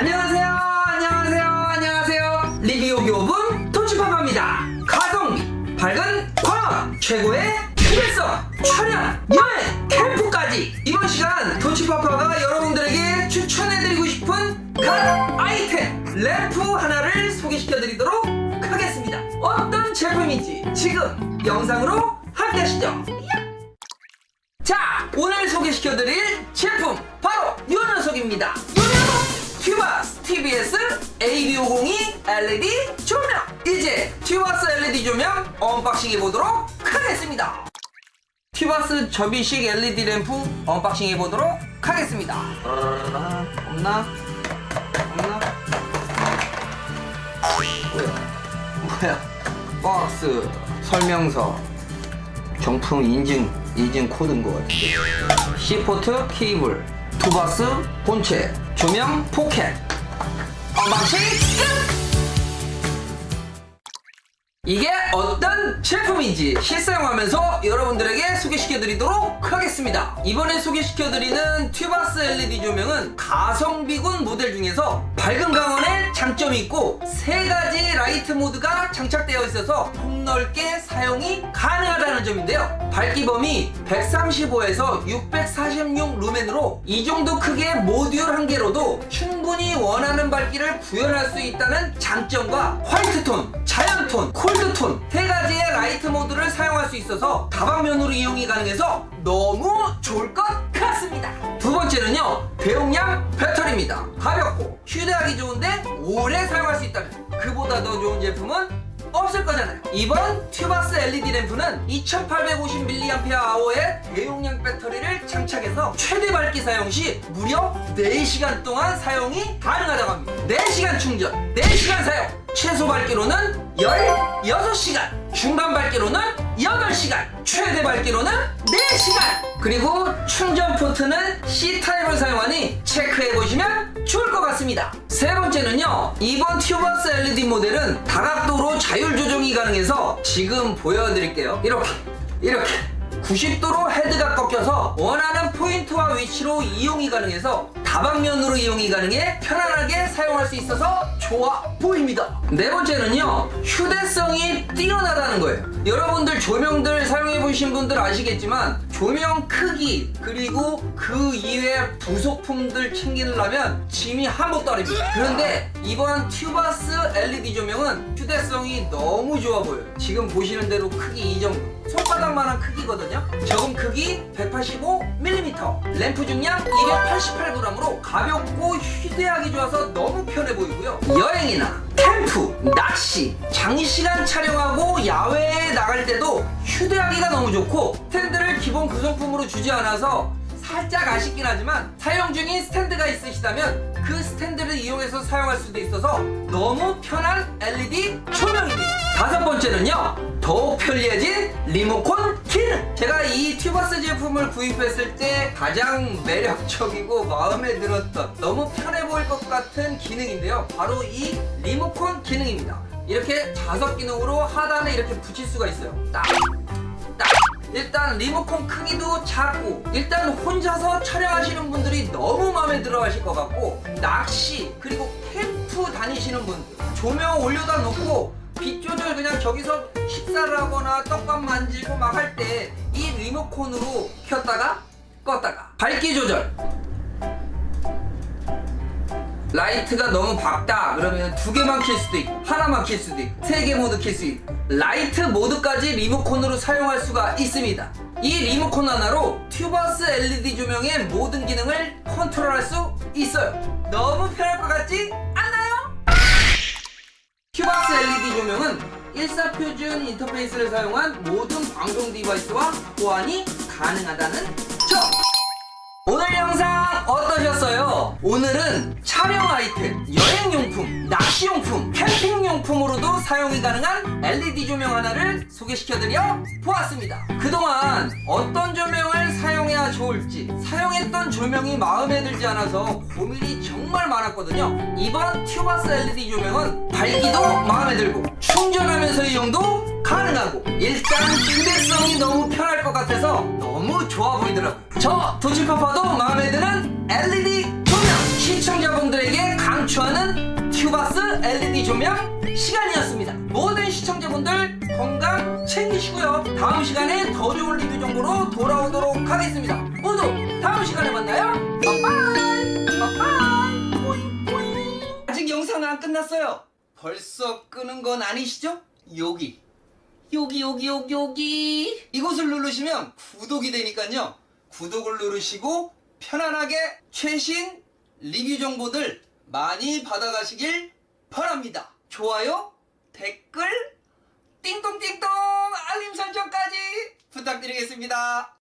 안녕하세요, 안녕하세요, 안녕하세요. 리뷰 교분 토치파파입니다. 가성비, 밝은 광학, 최고의 휴대성, 촬영, 여행, 캠프까지. 이번 시간 토치파파가 여러분들에게 추천해드리고 싶은 각 아이템, 램프 하나를 소개시켜드리도록 하겠습니다. 어떤 제품인지 지금 영상으로 함께 하시죠. 자, 오늘 소개시켜드릴 제품 바로 이 녀석입니다. 튜바스 TBS AD502 LED 조명. 이제 튜바스 LED 조명 언박싱 해보도록 하겠습니다. 튜바스 접이식 LED 램프 언박싱 해보도록 하겠습니다. 없나? 없나? 뭐야? 뭐야? 박스 설명서 정품 인증 인증 코드인 것 같은데 C포트 케이블 투바스 본체 조명 포켓 언박싱 끝! 이게 어떤 제품인지 실사용하면서 여러분들에게 소개시켜드리도록 하겠습니다. 이번에 소개시켜드리는 튜바스 LED 조명은 가성비군 모델 중에서 밝은 강원에 장점이 있고 세 가지 라이트 모드가 장착되어 있어서 폭넓게 사용이 가능하다는 점인데요. 밝기 범위 135에서 646 루멘으로 이 정도 크기의 모듈 한 개로도 충분히 원하는 밝기를 구현할 수 있다는 장점과 화이트톤, 자연톤, 콜드톤 세 가지의 라이트 모드를 사용할 수 있어서 다방면으로 이용이 가능해서 너무 좋을 것 같습니다. 두 번째는요, 대용량 배터리입니다. 가볍고 휴대하기 좋은데 오래 사용할 수 있다면 그보다 더 좋은 제품은 없을 거잖아요. 이번 튜바스 LED 램프는 2850mAh의 대용량 배터리를 장착해서 최대 밝기 사용 시 무려 4시간 동안 사용이 가능하다고 합니다. 4시간 충전, 4시간 사용. 최소 밝기로는 16시간, 중간 밝기로는 8시간, 최대 밝기로는 4시간. 그리고 충전 포트는 C타입을 사용하니 체크해 보시면 좋을 것 같습니다. 세 번째는요. 이번 튜버스 LED 모델은 다각도로 자율 조정이 가능해서 지금 보여드릴게요. 이렇게, 이렇게. 90도로 헤드가 꺾여서 원하는 포인트와 위치로 이용이 가능해서 다방면으로 이용이 가능해 편안하게 사용할 수 있어서 좋아 보입니다. 네 번째는요, 휴대성이 뛰어나다는 거예요. 여러분들 조명들 사용해 보신 분들 아시겠지만 조명 크기 그리고 그 이외 부속품들 챙기려면 짐이 한몫 따릅니다. 그런데 이번 튜바스 LED 조명은 휴대성이 너무 좋아 보여요. 지금 보시는 대로 크기 이 정도. 손바닥만한 크기거든요. 적은 크기 185mm, 램프 중량 288g으로 가볍고 휴대하기 좋아서 너무 편해 보이고요. 여행이나 캠프, 낚시, 장시간 촬영하고 야외에 나갈 때도 휴대하기가 너무 좋고 스탠드를 기본 구성품으로 주지 않아서 살짝 아쉽긴 하지만 사용 중인 스탠드가 있으시다면 그 스탠드를 이용해서 사용할 수도 있어서 너무 편한 LED 조명입니다. 다섯 번째는요. 더욱 편리해진 리모컨 기능. 제가 이 튜버스 제품을 구입했을 때 가장 매력적이고 마음에 들었던 너무 편해 보일 것 같은 기능인데요. 바로 이 리모컨 기능입니다. 이렇게 자석 기능으로 하단에 이렇게 붙일 수가 있어요. 딱, 딱. 일단 리모컨 크기도 작고 일단 혼자서 촬영하시는 분들이 너무 마음에 들어 하실 것 같고 낚시 그리고 캠프 다니시는 분들 조명 올려다 놓고 빛 조절 그냥 저기서 식사를 하거나 떡밥 만지고 막 할 때 이 리모컨으로 켰다가 껐다가. 밝기 조절 라이트가 너무 밝다 그러면 두 개만 킬 수도 있고 하나만 킬 수도 있고 세 개 모두 킬수 있고 라이트 모드까지 리모컨으로 사용할 수가 있습니다. 이 리모컨 하나로 튜버스 LED 조명의 모든 기능을 컨트롤할 수 있어요. 너무 편할 것 같지 않나요? 튜버스 LED 조명은 일사표준 인터페이스를 사용한 모든 방송 디바이스와 호환이 가능하다는 점 오늘 영상 어떠셨어요? 오늘은 촬영 아이템, 여행용품, 낚시용품, 캠핑용품으로도 사용이 가능한 LED 조명 하나를 소개시켜드려 보았습니다. 그동안 어떤 조명을 사용해야 좋을지 사용했던 조명이 마음에 들지 않아서 고민이 정말 많았거든요. 이번 튜바스 LED 조명은 밝기도 마음에 들고 충전하면서 이용도 가능하고 일단 휴대성이 너무 편할 것 같아서 너무 좋아 보이더라고요. 저 도치파파도 마음에 드는 LED 조명 시청자분들에게 강추하는 튜바스 LED 조명 시간이었습니다. 모든 시청자분들 건강 챙기시고요. 다음 시간에 더 좋은 리뷰 정보로 돌아오도록 하겠습니다. 모두 다음 시간에 만나요. 빠빠이 빠빠이 뿌잉 뿌잉 아직 영상은 안 끝났어요. 벌써 끄는 건 아니시죠? 여기 여기 여기 여기 여기. 이곳을 누르시면 구독이 되니까요. 구독을 누르시고 편안하게 최신 리뷰 정보들 많이 받아가시길 바랍니다. 좋아요 댓글 띵동띵동 알림 설정까지 부탁드리겠습니다